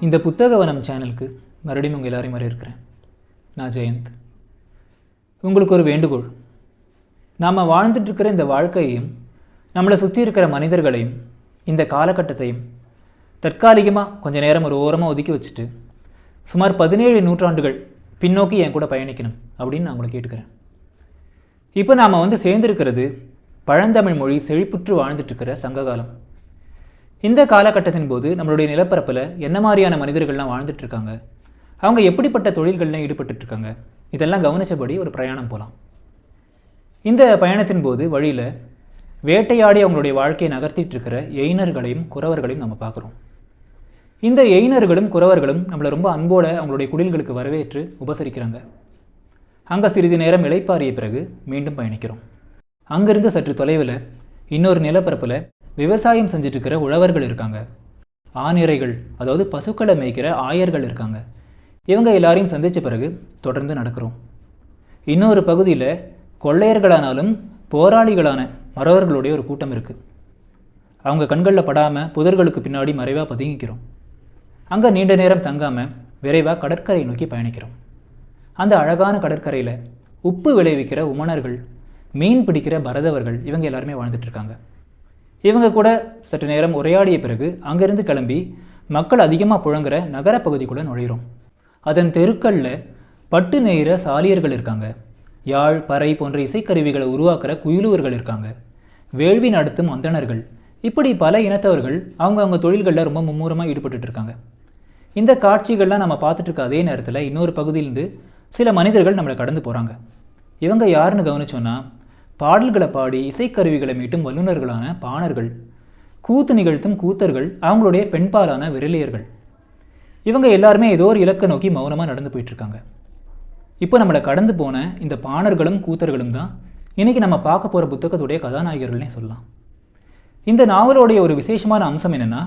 இந்த புத்தகவனம் சேனலுக்கு மறுபடியும் உங்கள் எல்லாரையும் வரவேற்கிறேன். நான் ஜெயந்த். உங்களுக்கு ஒரு வேண்டுகோள். நாம் வாழ்ந்துட்டுருக்கிற இந்த வாழ்க்கையையும் நம்மளை சுற்றி இருக்கிற மனிதர்களையும் இந்த காலகட்டத்தையும் தற்காலிகமாக கொஞ்ச நேரம் ஒரு ஓரமாக ஒதுக்கி வச்சுட்டு சுமார் பதினேழு நூற்றாண்டுகள் பின்னோக்கி என் கூட பயணிக்கணும் அப்படின்னு நான் உங்களை கேட்டுக்கிறேன். இப்போ நாம் வந்து சேர்ந்திருக்கிறது பழந்தமிழ் மொழி செழிப்புற்று வாழ்ந்துட்டுருக்கிற சங்ககாலம். இந்த காலகட்டத்தின் போது நம்மளுடைய நிலப்பரப்பில் என்ன மாதிரியான மனிதர்கள்லாம் வாழ்ந்துட்டு இருக்காங்க அவங்க எப்படிப்பட்ட தொழில்கள்லாம் ஈடுபட்டுருக்காங்க இருக்காங்க இதெல்லாம் கவனிச்சபடி ஒரு பிரயாணம் போகலாம் இந்த பயணத்தின் போது வழியில் வேட்டையாடி அவங்களுடைய வாழ்க்கையை நகர்த்திட்டு இருக்கிற எயினர்களையும் குறவர்களையும் நம்ம பார்க்குறோம். இந்த எயினர்களும் குறவர்களும் நம்மளை ரொம்ப அன்போடு அவங்களுடைய குடில்களுக்கு வரவேற்று உபசரிக்கிறாங்க. அங்கே சிறிது நேரம் இளைப்பாறிய பிறகு மீண்டும் பயணிக்கிறோம். அங்கிருந்து சற்று தொலைவில் இன்னொரு நிலப்பரப்பில் விவசாயம் செஞ்சிட்ருக்கிற உழவர்கள் இருக்காங்க. ஆணிரைகள் அதாவது பசுக்களை மேய்க்கிற ஆயர்கள் இருக்காங்க. இவங்க எல்லாரையும் சந்தித்த பிறகு தொடர்ந்து நடக்கிறோம். இன்னொரு பகுதியில் கொள்ளையர்களானாலும் போராளிகளான மறவர்களுடைய ஒரு கூட்டம் இருக்குது அவங்க கண்களில் படாமல் புதர்களுக்கு பின்னாடி மறைவாக பதுங்கிக்கிறோம். அங்கே நீண்ட நேரம் தங்காமல் விரைவாக கடற்கரை நோக்கி பயணிக்கிறோம். அந்த அழகான கடற்கரையில் உப்பு விளைவிக்கிற உமணர்கள் மீன் பிடிக்கிற பரதவர்கள் இவங்க எல்லாருமே வாழ்ந்துட்டு இருக்காங்க. இவங்க கூட சற்று நேரம் உரையாடிய பிறகு அங்கிருந்து கிளம்பி மக்கள் அதிகமாக புழங்குற நகரப்பகுதிக்குள்ளே நுழைகிறோம் அதன் தெருக்களில் பட்டு நெய்கிற சாலியர்கள் இருக்காங்க. யாழ் பறை போன்ற இசைக்கருவிகளை உருவாக்குற குயிலுவர்கள் இருக்காங்க. வேள்வி நடத்தும் அந்தணர்கள். இப்படி பல இனத்தவர்கள் அவங்கவுங்க தொழில்களில் ரொம்ப மும்முரமாக ஈடுபட்டுட்டு இருக்காங்க. இந்த காட்சிகள்லாம் நம்ம பார்த்துட்டு இருக்க அதே நேரத்தில் இன்னொரு பகுதியிலிருந்து சில மனிதர்கள் நம்மளை கடந்து போகிறாங்க இவங்க யாருன்னு கவனிச்சோன்னா பாடல்களை பாடி இசைக்கருவிகளை மீட்டும் வல்லுநர்களான பாணர்கள் கூத்து நிகழ்த்தும் கூத்தர்கள் அவங்களுடைய பெண்பாலான விரலியர்கள். இவங்க எல்லாருமே ஏதோ ஒரு இலக்கை நோக்கி மௌனமாக நடந்து போயிட்டுருக்காங்க. இப்போ நம்மளை கடந்து போன இந்த பாணர்களும் கூத்தர்களும் தான் இன்னைக்கு நம்ம பார்க்க போகிற புத்தகத்துடைய கதாநாயகர்கள்னே சொல்லலாம். இந்த நாவலோடைய ஒரு விசேஷமான அம்சம் என்னென்னா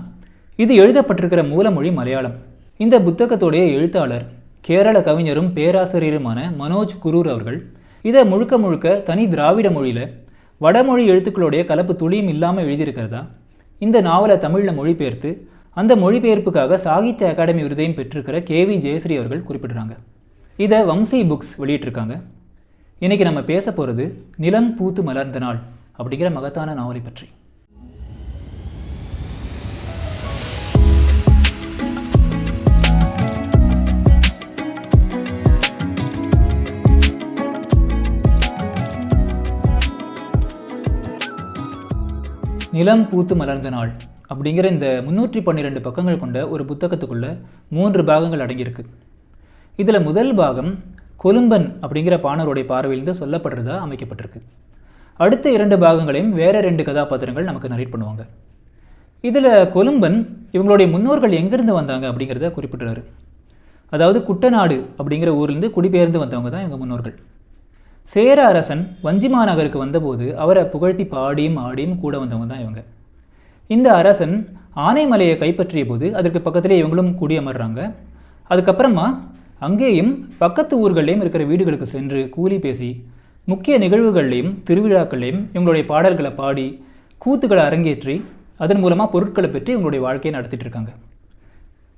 இது எழுதப்பட்டிருக்கிற மூலமொழி மலையாளம். இந்த புத்தகத்துடைய எழுத்தாளர் கேரள கவிஞரும் பேராசிரியருமான மனோஜ் குரூர் அவர்கள் இதை முழுக்க முழுக்க தனி திராவிட மொழியில் வடமொழி எழுத்துக்களுடைய கலப்பு துளியும் இல்லாமல் எழுதியிருக்கிறதா? இந்த நாவலை தமிழில் மொழிபெயர்த்து அந்த மொழிபெயர்ப்புக்காக சாகித்ய அகாடமி விருதையும் பெற்றிருக்கிற கேவி ஜெயஸ்ரீ அவர்கள் குறிப்பிடுறாங்க. இதை வம்சி புக்ஸ் வெளியிட்டிருக்காங்க. இன்றைக்கி நம்ம பேச போகிறது நிலம் பூத்து மலர்ந்த நாள் அப்படிங்கிற மகத்தான நாவலை பற்றி. நிலம் பூத்து மலர்ந்த நாள் அப்படிங்கிற இந்த முந்நூற்றி பன்னிரெண்டு பக்கங்கள் கொண்ட ஒரு புத்தகத்துக்குள்ள மூன்று பாகங்கள் அடங்கியிருக்கு. இதில் முதல் பாகம் கொலும்பன் அப்படிங்கிற பாணருடைய பார்வையிலிருந்து சொல்லப்படுறதா அமைக்கப்பட்டிருக்கு. அடுத்த இரண்டு பாகங்களையும் வேற ரெண்டு கதாபாத்திரங்கள் நமக்கு நரேட் பண்ணுவாங்க. இதில் கொலும்பன் இவங்களுடைய முன்னோர்கள் எங்கேருந்து வந்தாங்க அப்படிங்கிறத குறிப்பிட்டுறாரு. அதாவது குட்டநாடு அப்படிங்கிற ஊர்லேருந்து குடிபெயர்ந்து வந்தவங்க தான் எங்கள் முன்னோர்கள். சேர அரசன் வஞ்சி மாநகருக்கு வந்தபோது அவரை புகழ்த்தி பாடியும் ஆடியும் கூட வந்தவங்க தான் இவங்க. இந்த அரசன் ஆனைமலையை கைப்பற்றிய போது அதற்கு பக்கத்திலே இவங்களும் குடியமர்றாங்க. அதுக்கப்புறமா அங்கேயும் பக்கத்து ஊர்கள்லேயும் இருக்கிற வீடுகளுக்கு சென்று கூலி பேசி முக்கிய நிகழ்வுகள்லையும் திருவிழாக்கள்லையும் இவங்களுடைய பாடல்களை பாடி கூத்துக்களை அரங்கேற்றி அதன் மூலமாக பொருட்களை பெற்று இவங்களுடைய வாழ்க்கையை நடத்திட்டு இருக்காங்க.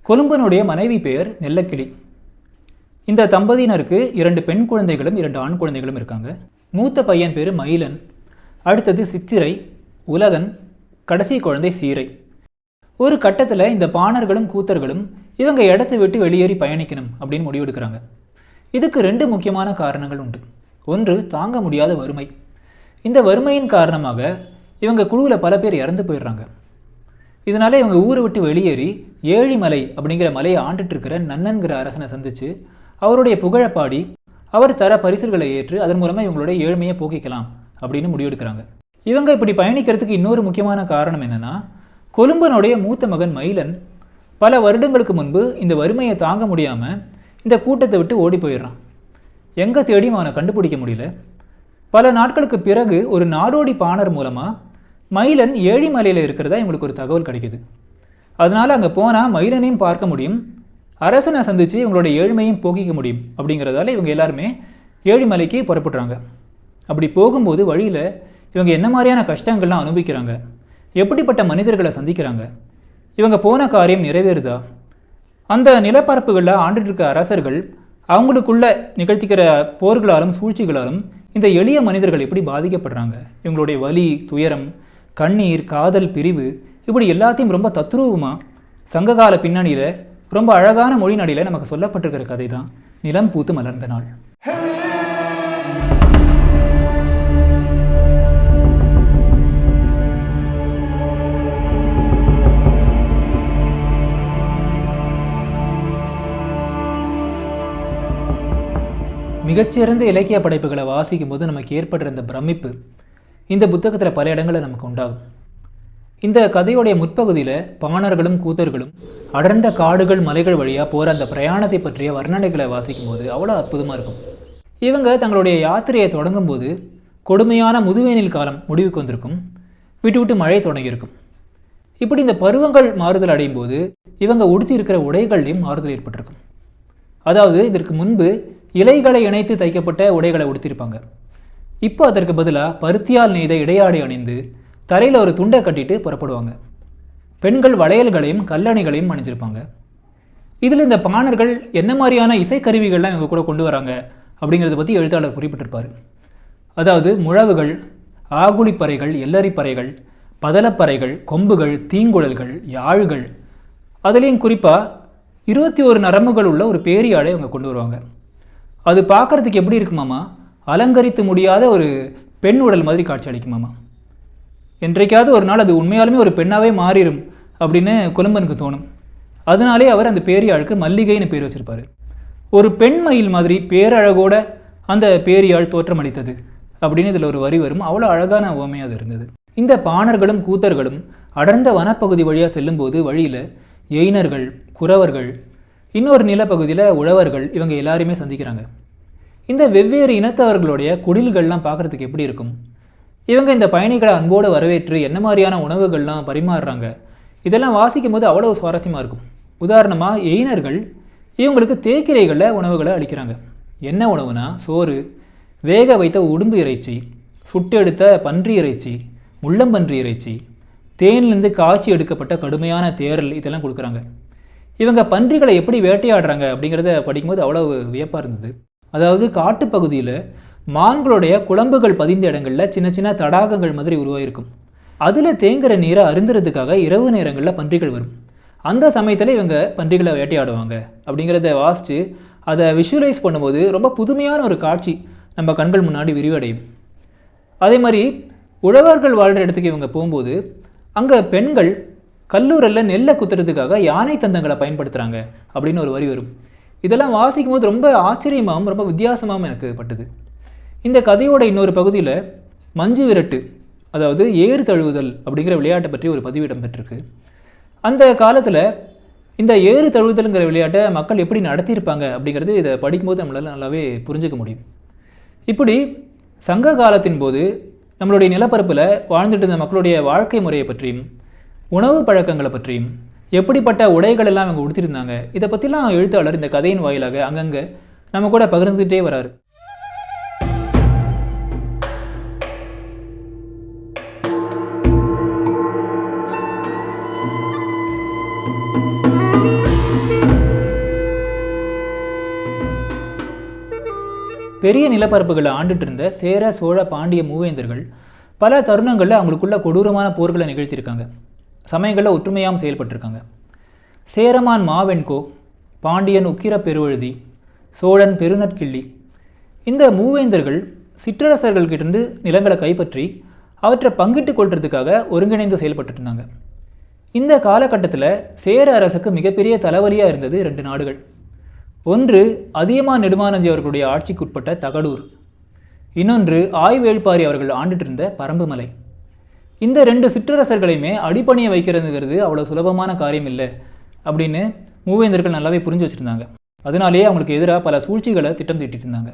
கொழும்பனுடைய மனைவி பெயர் நெல்லக்கிளி. இந்த தம்பதியினருக்கு இரண்டு பெண் குழந்தைகளும் இரண்டு ஆண் குழந்தைகளும் இருக்காங்க. மூத்த பையன் பேர் மயிலன். அடுத்தது சித்திரை உலகன் கடைசி குழந்தை சீரை. ஒரு கட்டத்தில் இந்த பாணர்களும் கூத்தர்களும் இவங்க இடத்தை விட்டு வெளியேறி பயணிக்கணும் அப்படின்னு முடிவெடுக்கிறாங்க. இதுக்கு ரெண்டு முக்கியமான காரணங்கள் உண்டு. ஒன்று தாங்க முடியாத வறுமை. இந்த வறுமையின் காரணமாக இவங்க குழுவில் பல பேர் இறந்து போயிடுறாங்க. இதனால் இவங்க ஊரை விட்டு வெளியேறி ஏழிமலை அப்படிங்கிற மலையை ஆண்டுட்டு இருக்கிற நன்னன்கிற அரசனை சந்தித்து அவருடைய புகழை பாடி அவர் தர பரிசுகளை ஏற்று அதன் மூலமாக இவங்களுடைய ஏழ்மையை போக்கிக்கலாம் அப்படின்னு முடிவெடுக்கிறாங்க. இவங்க இப்படி பயணிக்கிறதுக்கு இன்னொரு முக்கியமான காரணம் என்னன்னா கொழும்பனுடைய மூத்த மகன் மயிலன் பல வருடங்களுக்கு முன்பு இந்த வறுமையை தாங்க முடியாமல் இந்த கூட்டத்தை விட்டு ஓடி போயிடுறான். எங்கே தேடியும் அவனை கண்டுபிடிக்க முடியல. பல நாட்களுக்கு பிறகு ஒரு நாடோடி பாணர் மூலமாக மயிலன் ஏழிமலையில் இருக்கிறதா இவங்களுக்கு ஒரு தகவல் கிடைக்குது. அதனால் அங்கே போனால் மயிலனையும் பார்க்க முடியும் அரசனை சந்தித்து இவங்களோட ஏழ்மையும் போக்கிக்க முடியும் அப்படிங்கிறதால இவங்க எல்லாருமே ஏழிமலைக்கு புறப்படுறாங்க. அப்படி போகும்போது வழியில் இவங்க என்ன மாதிரியான கஷ்டங்கள்லாம் அனுபவிக்கிறாங்க? எப்படிப்பட்ட மனிதர்களை சந்திக்கிறாங்க? இவங்க போன காரியம் நிறைவேறுதா? அந்த நிலப்பரப்புகளில் ஆண்டுட்டு இருக்க அரசர்கள் அவங்களுக்குள்ள நிகழ்த்திக்கிற போர்களாலும் சூழ்ச்சிகளாலும் இந்த எளிய மனிதர்கள் எப்படி பாதிக்கப்படுறாங்க? இவங்களுடைய வலி துயரம் கண்ணீர் காதல் பிரிவு இப்படி எல்லாத்தையும் ரொம்ப தத்ரூபமாக சங்ககால பின்னணியில் ரொம்ப அழகான மொழி நடையில் நமக்கு சொல்லப்பட்டிருக்கிற கதை தான் நிலம் பூத்து மலர்ந்த நாள். மிகச்சிறந்த இலக்கிய படைப்புகளை வாசிக்கும் போது நமக்கு ஏற்படுற இந்த பிரமிப்பு இந்த புத்தகத்தில் பல இடங்களில் நமக்கு உண்டாகும். இந்த கதையுடைய முற்பகுதியில் பாணர்களும் கூத்தர்களும் அடர்ந்த காடுகள் மலைகள் வழியாக போகிற அந்த பிரயாணத்தை பற்றிய வர்ணனைகளை வாசிக்கும் போது அவ்வளோ அற்புதமாக இருக்கும். இவங்க தங்களுடைய யாத்திரையை தொடங்கும் போது கொடுமையான முதுவேனில் காலம் முடிவுக்கு வந்திருக்கும். விட்டு விட்டு மழை தொடங்கியிருக்கும். இப்படி இந்த பருவங்கள் மாறுதல் அடையும் போது இவங்க உடுத்தி இருக்கிற உடைகள்லையும் மாறுதல் ஏற்பட்டிருக்கும். அதாவது இதற்கு முன்பு இலைகளை இணைத்து தைக்கப்பட்ட உடைகளை உடுத்திருப்பாங்க இப்போ அதற்கு பதிலாக பருத்தியால் நெய்த இடையாடை அணிந்து தலையில் ஒரு துண்டை கட்டிட்டு புறப்படுவாங்க. பெண்கள் வளையல்களையும் கல்லணைகளையும் அணிஞ்சிருப்பாங்க. இதில் இந்த பாணர்கள் என்ன மாதிரியான இசைக்கருவிகள்லாம் எங்கள் கூட கொண்டு வராங்க அப்படிங்கிறத பற்றி எழுத்தாளர் குறிப்பிட்டிருப்பார். அதாவது முழவுகள் ஆகுழிப்பறைகள் எல்லரிப்பறைகள் பதலப்பறைகள் கொம்புகள் தீங்குழல்கள் யாழ்கள். அதுலேயும் குறிப்பாக இருபத்தி ஒரு நரம்புகள் உள்ள ஒரு பேரியாழை அவங்க கொண்டு வருவாங்க. அது பார்க்கறதுக்கு எப்படி இருக்குமாமா? அலங்கரித்து முடியாத ஒரு பெண் உடல் மாதிரி காட்சி அளிக்குமாமா? என்றைக்காவது ஒரு நாள் அது உண்மையாலுமே ஒரு பெண்ணாகவே மாறிடும் அப்படின்னு குலம்பனுக்கு தோணும். அதனாலே அவர் அந்த பேரியாளுக்கு மல்லிகைன்னு பேர் வச்சிருப்பார். ஒரு பெண் மயில் மாதிரி பேரழகோட அந்த பேரியாள் தோற்றமளித்தது அப்படின்னு இதில் ஒரு வரி வரும். அவ்வளோ அழகான ஓமையாக அது இருந்தது. இந்த பாணர்களும் கூத்தர்களும் அடர்ந்த வனப்பகுதி வழியாக செல்லும்போது வழியில் எயினர்கள் குறவர்கள் இன்னொரு நிலப்பகுதியில் உழவர்கள் இவங்க எல்லாருமே சந்திக்கிறாங்க. இந்த வெவ்வேறு இனத்தவர்களுடைய குடில்கள்லாம் பார்க்குறதுக்கு எப்படி இருக்கும்? இவங்க இந்த பயணிகளை அன்போடு வரவேற்று என்ன மாதிரியான உணவுகள்லாம் பரிமாறுறாங்க? இதெல்லாம் வாசிக்கும் போது அவ்வளோ சுவாரஸ்யமாக இருக்கும். உதாரணமாக எயினர்கள் இவங்களுக்கு தேக்கிரைகளில் உணவுகளை அளிக்கிறாங்க. என்ன உணவுனா சோறு வேக வைத்த உடும்பு இறைச்சி சுட்டெடுத்த பன்றி இறைச்சி முள்ளம்பன்றி இறைச்சி தேன்லேருந்து காய்ச்சி எடுக்கப்பட்ட கடுமையான தேரல் இதெல்லாம் கொடுக்குறாங்க. இவங்க பன்றிகளை எப்படி வேட்டையாடுறாங்க அப்படிங்கிறத படிக்கும்போது அவ்வளோ வியப்பாக இருந்தது. அதாவது காட்டுப்பகுதியில் மான்களுடைய குழம்புகள் பதிந்த இடங்களில் சின்ன சின்ன தடாகங்கள் மாதிரி உருவாயிருக்கும். அதில் தேங்குற நீரை அருந்துறதுக்காக இரவு நேரங்களில் பன்றிகள் வரும். அந்த சமயத்தில் இவங்க பன்றிகளை வேட்டையாடுவாங்க. அப்படிங்கிறத வாசித்து அதை விஷுவலைஸ் பண்ணும்போது ரொம்ப புதுமையான ஒரு காட்சி நம்ம கண்கள் முன்னாடி விரிவடையும். அதே மாதிரி உழவர்கள் வாழ்கிற இடத்துக்கு இவங்க போகும்போது அங்கே பெண்கள் கல்லூரில் நெல்லை குத்துறதுக்காக யானை தந்தங்களை பயன்படுத்துகிறாங்க அப்படின்னு ஒரு வரி வரும். இதெல்லாம் வாசிக்கும் போது ரொம்ப ஆச்சரியமாகவும் ரொம்ப வித்தியாசமாகவும் எனக்கு பட்டது. இந்த கதையோட இன்னொரு பகுதியில் மஞ்சு விரட்டு அதாவது ஏறு தழுவுதல் அப்படிங்கிற விளையாட்டை பற்றி ஒரு பதிவு இடம்பெற்றிருக்கு. அந்த காலத்தில் இந்த ஏறு தழுவுதல்ங்கிற விளையாட்டை மக்கள் எப்படி நடத்தியிருப்பாங்க அப்படிங்கிறது இதை படிக்கும்போது நம்மளால் நல்லாவே புரிஞ்சுக்க முடியும். இப்படி சங்க காலத்தின் போது நம்மளுடைய நிலப்பரப்பில் வாழ்ந்துட்டு இருந்த மக்களுடைய வாழ்க்கை முறையை பற்றியும் உணவு பழக்கங்களை பற்றியும் எப்படிப்பட்ட உடைகள் எல்லாம் அவங்க உடுத்திருந்தாங்க இதை பற்றிலாம் எழுத்தாளர் இந்த கதையின் வாயிலாக அங்கங்கே நம்ம கூட பகிர்ந்துகிட்டே வராரு. பெரிய நிலப்பரப்புகளை ஆண்டுட்டு இருந்த சேர சோழ பாண்டிய மூவேந்தர்கள் பல தருணங்களில் அவங்களுக்குள்ள கொடூரமான போர்களை நிகழ்த்தியிருக்காங்க. சமயங்களில் ஒற்றுமையாகவும் செயல்பட்டிருக்காங்க. சேரமான் மாவெண்கோ பாண்டியன் உக்கிர பெருவழுதி சோழன் பெருநற்கிள்ளி இந்த மூவேந்தர்கள் சிற்றரசர்கள்கிட்டிருந்து நிலங்களை கைப்பற்றி அவற்றை பங்கிட்டுக் கொள்றதுக்காக ஒருங்கிணைந்து செயல்பட்டுருந்தாங்க இருந்தாங்க. இந்த காலகட்டத்தில் சேர அரசுக்கு மிகப்பெரிய தலைவலியாக இருந்தது ரெண்டு நாடுகள். ஒன்று அதியமான் நெடுமானஞ்சி அவர்களுடைய ஆட்சிக்குட்பட்ட தகடூர். இன்னொன்று ஆய்வேள்பாரி அவர்கள் ஆண்டுட்டிருந்த பரம்புமலை. இந்த ரெண்டு சிற்றரசர்களையுமே அடிப்பணியை வைக்கிறதுங்கிறது அவ்வளோ சுலபமான காரியம் இல்லை அப்படின்னு மூவேந்தர்கள் நல்லாவே புரிஞ்சு வச்சுருந்தாங்க. அதனாலேயே அவங்களுக்கு எதிராக பல சூழ்ச்சிகளை திட்டம் தீட்டிட்டு இருந்தாங்க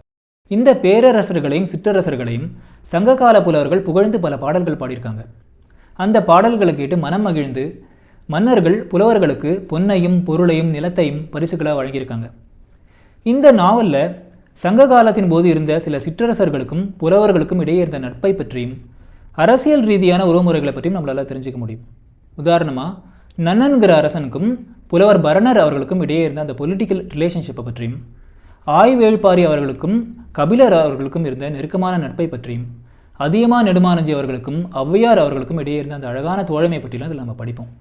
இந்த பேரரசர்களையும் சிற்றரசர்களையும் சங்ககால புலவர்கள் புகழ்ந்து பல பாடல்கள் பாடியிருக்காங்க. அந்த பாடல்களை கேட்டு மனம் மகிழ்ந்து மன்னர்கள் புலவர்களுக்கு பொன்னையும் பொருளையும் நிலத்தையும் பரிசுகளாக வழங்கியிருக்காங்க. இந்த நாவலில் சங்க காலத்தின் போது இருந்த சில சிற்றரசர்களுக்கும் புலவர்களுக்கும் இடையே இருந்த நட்பை பற்றியும் அரசியல் ரீதியான உறவுமுறைகளை பற்றியும் நம்மளால் தெரிஞ்சுக்க முடியும். உதாரணமாக நன்னன்கிற அரசனுக்கும் புலவர் பரணர் அவர்களுக்கும் இடையே இருந்த அந்த பொலிட்டிக்கல் ரிலேஷன்ஷிப்பை பற்றியும் ஆய்வேள்பாரி அவர்களுக்கும் கபிலர் அவர்களுக்கும் இருந்த நெருக்கமான நட்பை பற்றியும் அதியமா நெடுமானஞ்சி அவர்களுக்கும் ஔவையார் அவர்களுக்கும் இடையே இருந்த அந்த அழகான தோழமை பற்றிலாம் இதில் நம்ம படிப்போம்.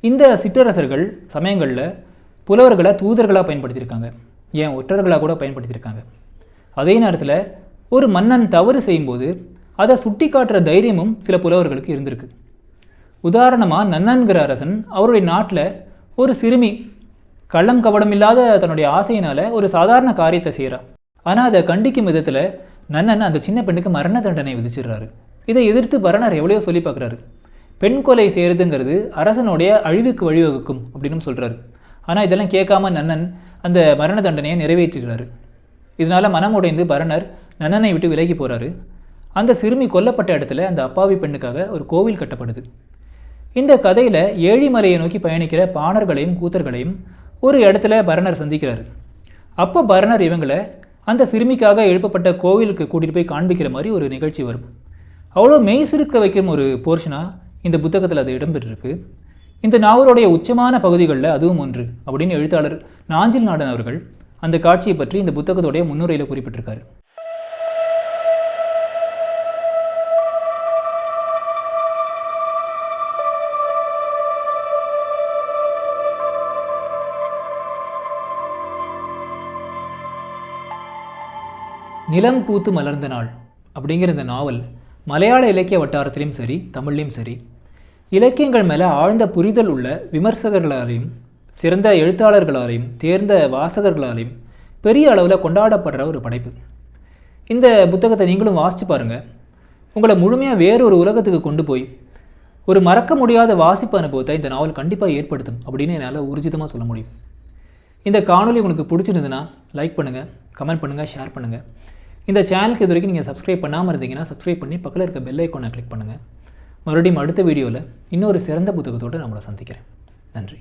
இந்த சிற்றரசர்கள் சமயங்களில் புலவர்களை தூதர்களாக பயன்படுத்தியிருக்காங்க. ஏன் ஒற்றர்களாக கூட பயன்படுத்தியிருக்காங்க. அதே நேரத்தில் ஒரு மன்னன் தவறு செய்யும்போது அதை சுட்டி காட்டுற தைரியமும் சில புலவர்களுக்கு இருந்திருக்கு. உதாரணமாக நன்னன்கிற அரசன் அவருடைய நாட்டில் ஒரு சிறுமி கள்ளம் கபடம் இல்லாத தன்னுடைய ஆசையினால் ஒரு சாதாரண காரியத்தை செய்கிறார் ஆனால் அதை கண்டிக்கும் விதத்தில் நன்னன் அந்த சின்ன பெண்ணுக்கு மரண தண்டனை விதிச்சிடுறாரு. இதை எதிர்த்து பரணர் எவ்வளையோ சொல்லி பார்க்குறாரு பெண் கொலை செய்கிறதுங்கிறது அரசனுடைய அழிவுக்கு வழிவகுக்கும் அப்படின்னு சொல்கிறாரு ஆனால் இதெல்லாம் கேட்காம நன்னன் அந்த மரண தண்டனையை நிறைவேற்றுகிறார் இதனால் மனம் உடைந்து பரணர் நன்னனை விட்டு விலகி போகிறாரு அந்த சிறுமி கொல்லப்பட்ட இடத்துல அந்த அப்பாவி பெண்ணுக்காக ஒரு கோவில் கட்டப்படுது. இந்த கதையில் ஏழிமலையை நோக்கி பயணிக்கிற பாணர்களையும் கூத்தர்களையும் ஒரு இடத்துல பரணர் சந்திக்கிறார். அப்போ பரணர் இவங்களை அந்த சிறுமிக்காக எழுப்பப்பட்ட கோவிலுக்கு கூட்டிகிட்டு போய் காண்பிக்கிற மாதிரி ஒரு நிகழ்ச்சி வரும். அவ்வளோ மெய் சிறுக்க வைக்கும் ஒரு போர்ஷனாக இந்த புத்தகத்தில் அது இடம்பெற்றிருக்கு. இந்த நாவலுடைய உச்சமான பகுதிகளில் அதுவும் ஒன்று அப்படின்னு எழுத்தாளர் நாஞ்சில் நாடன் அவர்கள் அந்த காட்சியை பற்றி இந்த புத்தகத்துடைய முன்னுரையில் குறிப்பிட்டிருக்காரு. நிலம் பூத்து மலர்ந்த நாள் அப்படிங்கிற இந்த நாவல் மலையாள இலக்கிய வட்டாரத்திலையும் சரி தமிழ்லையும் சரி இலக்கியங்கள் மேலே ஆழ்ந்த புரிதல் உள்ள விமர்சகர்களாலையும் சிறந்த எழுத்தாளர்களாலையும் தேர்ந்த வாசகர்களாலையும் பெரிய அளவில் கொண்டாடப்படுற ஒரு படைப்பு. இந்த புத்தகத்தை நீங்களும் வாசித்து பாருங்கள் உங்களை முழுமையாக வேறொரு உலகத்துக்கு கொண்டு போய் ஒரு மறக்க முடியாத வாசிப்பு அனுபவத்தை இந்த நாவல் கண்டிப்பாக ஏற்படுத்தும் அப்படின்னு என்னால் ஊர்ஜிதமாக சொல்ல முடியும். இந்த காணொலி உங்களுக்கு பிடிச்சிருந்ததுன்னா லைக் பண்ணுங்கள் கமெண்ட் பண்ணுங்கள் ஷேர் பண்ணுங்கள் இந்த சேனலுக்கு இது வரைக்கும் நீங்கள் சப்ஸ்கிரைப் பண்ணாமல் இருந்தீங்கன்னா சப்ஸ்கிரைப் பண்ணி பக்கத்தில் இருக்க பெல் ஐக்கோனை கிளிக் பண்ணுங்கள் மறுபடியும் அடுத்த வீடியோவில் இன்னொரு சிறந்த புத்தகத்தோடு நம்மளை சந்திக்கிறேன். நன்றி.